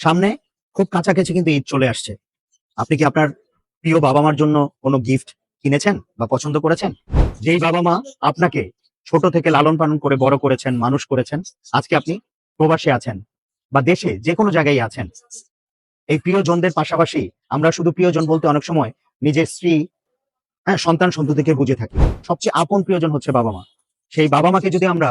সামনে খুব কাছাকাছি কিন্তু ঈদ চলে আসছে। আপনি কি আপনার প্রিয় বাবা মার জন্য কোনো গিফট কিনেছেন বা পছন্দ করেছেন? যেই বাবা মা আপনাকে ছোট থেকে লালন পালন করে বড় করেছেন, মানুষ করেছেন, আজকে আপনি প্রবাসে আছেন বা দেশে যে কোনো জায়গায় আছেন, এই প্রিয়জনদের পাশাপাশি আমরা শুধু প্রিয়জন বলতে অনেক সময় নিজের স্ত্রী হ্যাঁ সন্তান সন্ততিকে বুঝে থাকি। সবচেয়ে আপন প্রিয়জন হচ্ছে বাবা মা সেই বাবা মাকে যদি আমরা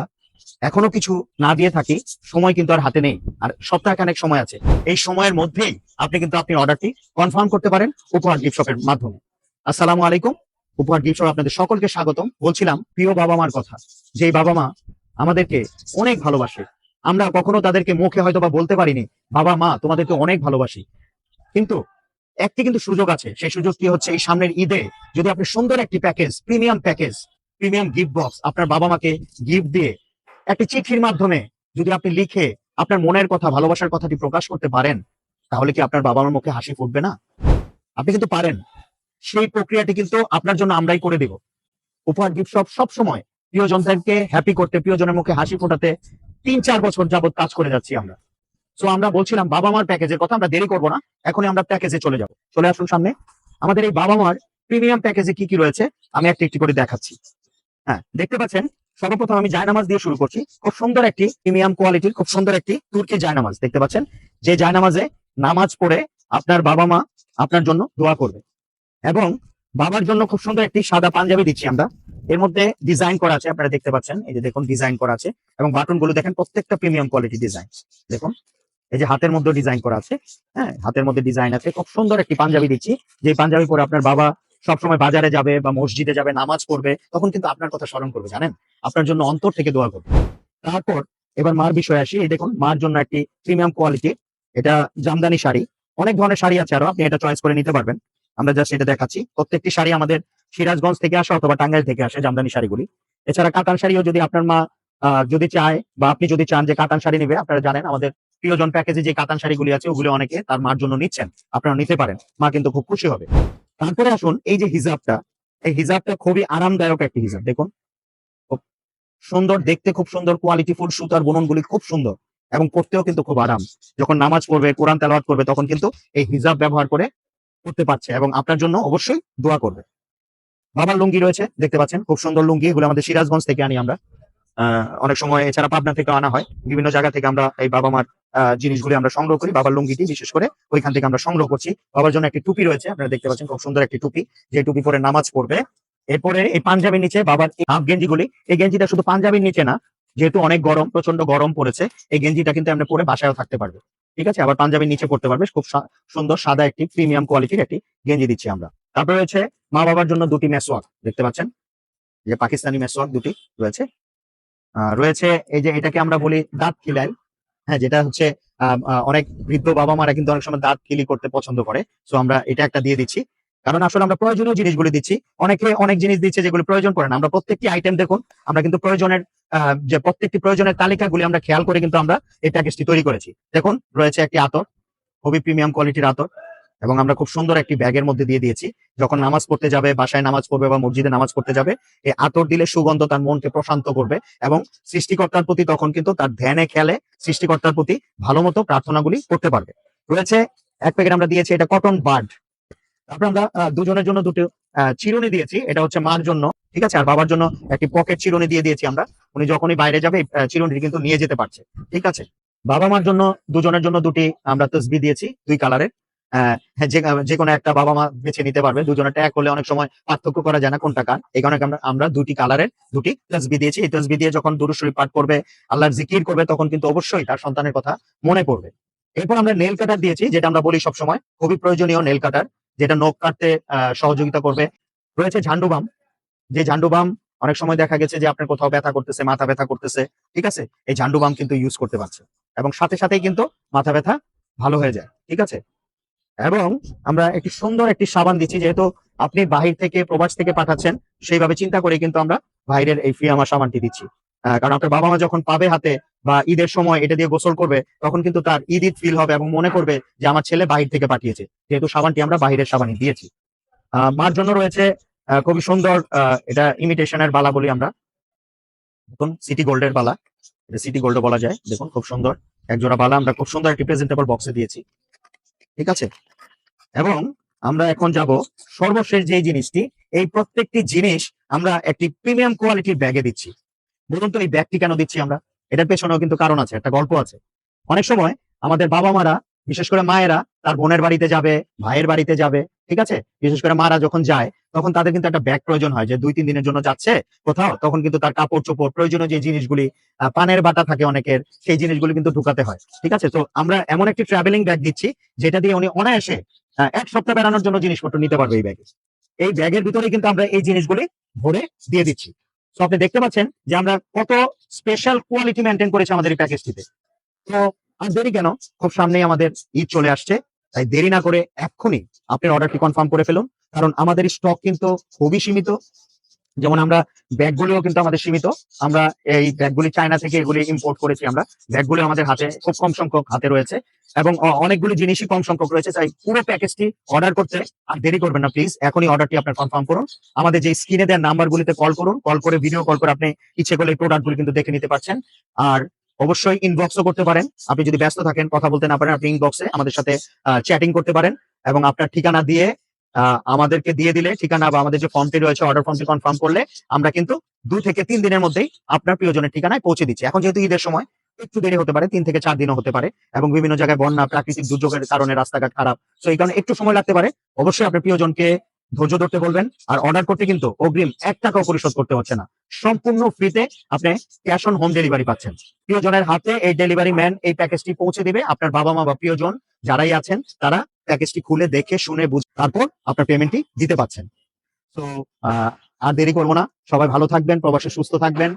এখনও কিছু না দিয়ে থাকি, সময় কিন্তু আর হাতে নেই, আর সপ্তাহখানেক সময় আছে। এই সময়ের মধ্যেই আপনি কিন্তু আপনি অর্ডারটি কনফার্ম করতে পারেন উপহার গিফট শপের মাধ্যমে। আসসালামু আলাইকুম, উপহার গিফট শপ আপনাদের সকলকে স্বাগতম। বলছিলাম, প্রিয় বাবা মার কথা, যেই বাবা মা আমাদেরকে অনেক ভালোবাসে, আমরা কখনো তাদেরকে মুখে হয়তো বা বলতে পারিনি বাবা মা তোমাদেরকে অনেক ভালোবাসি। কিন্তু একটি কিন্তু সুযোগ আছে, সেই সুযোগটি হচ্ছে এই সামনের ঈদে যদি আপনি সুন্দর একটি package, premium package, premium gift box আপনার বাবা মাকে গিফট দিয়ে একটি চিঠির মাধ্যমে যদি আপনি লিখে আপনার মনের কথা, ভালোবাসার কথাটি প্রকাশ করতে পারেন, তাহলে কি আপনার বাবা মার মুখে হাসি ফুটবে না? আপনি কিন্তু পারেন। সেই প্রক্রিয়াটি কিন্তু আপনার জন্য আমরাই করে দেব। উপহার গিফট সব সময় প্রিয়জনদেরকে হ্যাপি করতে, প্রিয়জনের মুখে হাসি ফোটাতে তিন চার বছর যাবত কাজ করে যাচ্ছি আমরা। সো আমরা বলছিলাম বাবা মার প্যাকেজের কথা আমরা দেরি করব না, এখনই আমরা প্যাকেজে চলে যাব। চলে আসুন সামনে। আমাদের এই বাবা মার প্রিমিয়াম প্যাকেজে কি কি রয়েছে? আমি একটি একটি করে দেখাচ্ছি। হ্যাঁ দেখতে পাচ্ছেন সর্বপ্রথম আমি জায়নামাজ দিয়ে শুরু করছি। খুব সুন্দর একটি প্রিমিয়াম কোয়ালিটির, খুব সুন্দর একটি তুর্কি জায়নামাজ, দেখতে পাচ্ছেন? যে জায়নামাজে নামাজ পড়ে আপনার বাবা মা আপনার জন্য দোয়া করবে। এবং বাবার জন্য খুব সুন্দর একটি সাদা পাঞ্জাবি দিচ্ছি আমরা। এর মধ্যে ডিজাইন করা আছে, আপনারা দেখতে পাচ্ছেন। এই যে দেখুন ডিজাইন করা আছে। এবং বাটনগুলো দেখেন, প্রত্যেকটা প্রিমিয়াম কোয়ালিটি ডিজাইন দেখুন, এই যে হাতের মধ্যে ডিজাইন করা আছে। হ্যাঁ হাতের মধ্যে ডিজাইন আছে। খুব সুন্দর একটি পাঞ্জাবি দিচ্ছি। যে পাঞ্জাবি পরে আপনার বাবা সবসময় বাজারে যাবে বা মসজিদে যাবে, নামাজ পড়বে, তখন কিন্তু আপনার কথা স্মরণ করবে, জানেন? আপনার জন্য অন্তর থেকে দোয়া করবে। তারপর এবার মার বিষয়ে আসি। এই দেখুন, মার জন্য একটি প্রিমিয়াম কোয়ালিটি এটা জামদানি শাড়ি। অনেক ধরনের শাড়ি আছে আরও, আপনি এটা চয়েস করে নিতে পারবেন। আমরা জাস্ট এটা দেখাচ্ছি। প্রত্যেকটি শাড়ি আমাদের সিরাজগঞ্জ থেকে আসে অথবা টাঙ্গাইল থেকে আসে জামদানি শাড়িগুলি। এছাড়া কাতান শাড়িও যদি আপনার মা যদি চায় বা আপনি যদি চান যে কাতান শাড়ি নেবে, আপনারা জানেন আমাদের প্রিয়জন প্যাকেজে যে কাতান শাড়িগুলি আছে, ওগুলো অনেকে তার মার জন্য নিচ্ছেন। আপনারা নিতে পারেন। মা কিন্তু খুব খুশি হবে। তারপরে আসুন এই যে হিজাবটা, এই হিজাবটা খুবই আরামদায়ক একটি হিজাব, দেখুন। সুন্দর, দেখতে খুব সুন্দর কোয়ালিটি ফুল, সুতার বুননগুলি খুব সুন্দর এবং পড়তেও কিন্তু খুব আরাম। যখন নামাজ পড়বে, কোরআন তেলাওয়াত করবে, তখন কিন্তু এই হিজাব ব্যবহার করে করতে পারছে এবং আপনার জন্য অবশ্যই দোয়া করবে। বাবার লুঙ্গি রয়েছে, দেখতে পাচ্ছেন, খুব সুন্দর লুঙ্গি, এগুলো আমাদের সিরাজগঞ্জ থেকে আনি আমরা। অনেক সময় এছাড়া পাবনা থেকে আনা হয়, বিভিন্ন জায়গা থেকে আমরা এই বাবা মার জিনিসগুলি আমরা সংগ্রহ করি, বাবার লুঙ্গিটি বিশেষ করে ওইখান থেকে আমরা সংগ্রহ করছি। বাবার জন্য একটি টুপি রয়েছে, আপনারা দেখতে পাচ্ছেন খুব সুন্দর একটি টুপি, যে টুপি পরে নামাজ পড়বে। এরপরে এই পাঞ্জাবির নিচে বাবার হাফ গেঞ্জিগুলি, এই গেঞ্জিটা শুধু পাঞ্জাবির নিচে না, যেহেতু অনেক গরম প্রচণ্ড গরম পড়েছে, এই গেঞ্জিটা কিন্তু আমরা পরে বাসায়ও থাকতে পারবে। ঠিক আছে? আবার পাঞ্জাবির নিচে পড়তে পারবে, খুব সুন্দর সাদা একটি প্রিমিয়াম কোয়ালিটির একটি গেঞ্জি দিচ্ছি আমরা। তারপরে রয়েছে মা বাবার জন্য দুটি মেসওয়াক, দেখতে পাচ্ছেন? যে পাকিস্তানি মেসওয়াক দুটি রয়েছে। রয়েছে এই যে এটাকে আমরা বলি দাঁত খিলাই হ্যাঁ যেটা হচ্ছে অনেক বৃদ্ধ বাবা মারা কিন্তু অনেক সময় দাঁত কিলি করতে পছন্দ করে। সো আমরা এটা একটা দিয়ে দিচ্ছি। কারণ আসলে আমরা প্রয়োজনীয় জিনিসগুলো দিচ্ছি। অনেকে অনেক জিনিস দিচ্ছে যেগুলো প্রয়োজন করে না। আমরা প্রত্যেকটি আইটেম দেখুন, আমরা কিন্তু প্রয়োজনের যে প্রত্যেকটি প্রয়োজনের তালিকাগুলি আমরা খেয়াল করে কিন্তু আমরা এই প্যাকেজটি তৈরি করেছি। দেখুন, রয়েছে একটি আতর, খুবই প্রিমিয়াম কোয়ালিটির আতর। এবং আমরা খুব সুন্দর একটি ব্যাগের মধ্যে দিয়ে দিয়েছি। যখন নামাজ পড়তে যাবে, বাসায় নামাজ পড়বে বা মসজিদে নামাজ পড়তে যাবে এই আতর দিলে সুগন্ধ তার মনকে প্রশান্ত করবে এবং সৃষ্টিকর্তার প্রতি তখন কিন্তু তার ধ্যানে, খেলে সৃষ্টিকর্তার প্রতি ভালো মতো প্রার্থনাগুলি করতে পারবে। রয়েছে, এক প্যাকেট আমরা দিয়েছি, এটা কটন বার্ড তারপর আমরা দুজনের জন্য দুটো চিরুনি দিয়েছি, এটা হচ্ছে মার জন্য, ঠিক আছে? আর বাবার জন্য একটি পকেট চিরুনি দিয়ে দিয়েছি আমরা। উনি যখনই বাইরে যাবে চিরুনিটি কিন্তু নিয়ে যেতে পারছে, ঠিক আছে? বাবা মার জন্য, দুজনের জন্য দুটি আমরা তসবি দিয়েছি, দুই কালারের যে যে কোনো একটা বাবা মা বেছে নিতে পারবে। দুজনের ট্যাগ করলে অনেক সময় পার্থক্য করা যায় না কোনটা কার। এই কারণে আমরা দুটি কালারের দুটি তসবি দিয়েছি। এই তসবি দিয়ে যখন দুরু পাঠ করবে, আল্লাহর জিকির করবে, তখন কিন্তু অবশ্যই তার সন্তানের কথা মনে পড়বে। এরপর আমরা নেল কাটার দিয়েছি, যেটা আমরা বলি সবসময় খুবই প্রয়োজনীয় নেল কাটার যেটা নখ কাটতে সহযোগিতা করবে। রয়েছে ঝান্ডু বাম। যে ঝান্ডু বাম অনেক সময় দেখা গেছে যে আপনার কোথাও ব্যথা করতেছে, মাথা ব্যথা করতেছে, ঠিক আছে? এই ঝান্ডু বাম কিন্তু ইউজ করতে পারছে। এবং সাথে সাথেই কিন্তু মাথা ব্যথা ভালো হয়ে যায়, ঠিক আছে? এবং আমরা একটি সুন্দর একটি সাবান দিচ্ছি, যেহেতু আপনি বাহির থেকে, প্রবাস থেকে পাঠাচ্ছেন, সেইভাবে চিন্তা করে কিন্তু আমরা বাইরের এই ফিয়ামা সাবানটি দিচ্ছি। কারণ আপনার বাবা মা যখন পাবে হাতে বা ঈদের সময় এটা দিয়ে গোসল করবে, তখন কিন্তু তার ঈদ ঈদ ফিল হবে এবং মনে করবে যে আমার ছেলে বাহির থেকে পাঠিয়েছে। যেহেতু সাবানটি আমরা বাহিরের সাবানই দিয়েছি। মার জন্য রয়েছে খুবই সুন্দর এটা ইমিটেশনের বালা বলি আমরা। দেখুন সিটি গোল্ডের বালা। সিটি গোল্ড বলা যায়। দেখুন, খুব সুন্দর। এক জোড়া বালা। আমরা খুব সুন্দর একটি প্রেজেন্টেবল বক্সে দিয়েছি। ঠিক আছে? এবং আমরা এখন যাব সর্বশেষ যে জিনিসটি, এই প্রত্যেকটি জিনিস আমরা একটি প্রিমিয়াম কোয়ালিটির ব্যাগে দিচ্ছি। বলুন তো এই ব্যাগটি কেন দিচ্ছি আমরা? এটার পেছনেও কিন্তু কারণ আছে, একটা গল্প আছে। অনেক সময় আমাদের বাবা মারা বিশেষ করে মায়েরা, তার বোনের বাড়িতে যাবে, ভাইয়ের বাড়িতে যাবে ঠিক আছে? বিশেষ করে মারা যখন যায়, তখন তাদের কিন্তু একটা ব্যাগ প্রয়োজন হয় যে দুই তিন দিনের জন্য যাচ্ছে কোথাও। তখন কিন্তু তার কাপড় চোপড় প্রয়োজনীয় যে জিনিসগুলি পানের বাটা থাকে অনেকের, সেই জিনিসগুলি কিন্তু ঢুকাতে হয়। ঠিক আছে? তো আমরা এমন একটি ট্রাভেলিং ব্যাগ দিচ্ছি, যেটা দিয়ে উনি অনায়াসে এক সপ্তাহ বেড়ানোর জন্য জিনিসপত্র নিতে পারবে এই ব্যাগে এই ব্যাগের ভিতরে কিন্তু আমরা এই জিনিসগুলি ভরে দিয়ে দিচ্ছি। তো আপনি দেখতে পাচ্ছেন যে আমরা কত স্পেশাল কোয়ালিটি মেনটেন করেছি আমাদের এই প্যাকেজটিতে তো আর দেরি কেন? খুব সামনেই আমাদের ঈদ চলে আসছে। তাই দেরি না করে এক্ষুনি আপনি অর্ডারটি কনফার্ম করে ফেলুন। কারণ আমাদের স্টক কিন্তু খুবই সীমিত। যেমন আমরা ব্যাগগুলিও কিন্তু আমাদের সীমিত। আমরা এই ব্যাগগুলি চায়না থেকে এগুলি ইম্পোর্ট করেছি আমরা। ব্যাগগুলি আমাদের হাতে খুব কম সংখ্যক হাতে রয়েছে। এবং অনেকগুলি জিনিসই কম সংখ্যক রয়েছে। তাই পুরো প্যাকেজটি অর্ডার করতে আর দেরি করবেন না প্লিজ এখনই অর্ডারটি আপনার কনফার্ম করুন। আমাদের যে স্ক্রিনে দেওয়ার নাম্বারগুলিতে কল করুন। কল করে ভিডিও কল করে আপনি ইচ্ছে করলে প্রোডাক্টগুলি কিন্তু দেখে নিতে পারছেন। আর অবশ্যই ইনবক্সও করতে পারেন। আপনি যদি ব্যস্ত থাকেন, কথা বলতে না পারেন, আপনি ইনবক্সে আমাদের সাথে চ্যাটিং করতে পারেন এবং আপনার ঠিকানা দিয়ে আমাদেরকে দিয়ে দিলে, ঠিকানা বা আমাদের যে ফর্মটি রয়েছে অর্ডার ফর্মটি কনফার্ম করলে আমরা কিন্তু দুই থেকে তিন দিনের মধ্যেই আপনার প্রিয়জনের ঠিকানায় পৌঁছে দিচ্ছি। এখন যেহেতু ঈদের সময়, একটু দেরি হতে পারে, তিন থেকে চার দিনও হতে পারে এবং বিভিন্ন জায়গায় বন্যা, প্রাকৃতিক দুর্যোগের কারণে রাস্তাঘাট খারাপ। তো এই কারণে একটু সময় লাগতে পারে। অবশ্যই আপনার প্রিয়জনকে ধৈর্য ধরতে বলবেন, আর অর্ডার করতে কিন্তু অগ্রিম এক টাকাও পরিশোধ করতে হচ্ছে না। সম্পূর্ণ ফ্রিতে আপনি ক্যাশ অন হোম ডেলিভারি পাচ্ছেন। প্রিয়জনের হাতে এই ডেলিভারি ম্যান এই প্যাকেজটি পৌঁছে দিবে। আপনার বাবা মা বা প্রিয়জন যারাই আছেন, তারা প্যাকেজটি খুলে দেখে, শুনে বুঝে, তারপর আপনার পেমেন্টটি দিতে পাচ্ছেন। তো আর দেরি করব না। সবাই ভালো থাকবেন, প্রবাসে সুস্থ থাকবেন।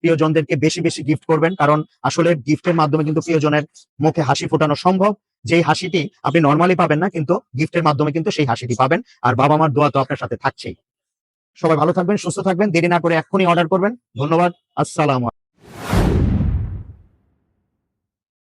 প্রিয়জনদেরকে বেশি বেশি গিফট করবেন, কারণ আসলে গিফটের মাধ্যমে কিন্তু প্রিয়জনের মুখে হাসি ফোটানো সম্ভব। যেই হাসিটি আপনি নর্মালি পাবেন না, কিন্তু গিফটের মাধ্যমে কিন্তু সেই হাসিটি পাবেন। আর বাবা মার দোয়া তো আপনার সাথে থাকছেই। সবাই ভালো থাকবেন, সুস্থ থাকবেন, দেরি না করে এখনই অর্ডার করবেন। ধন্যবাদ, আসসালাম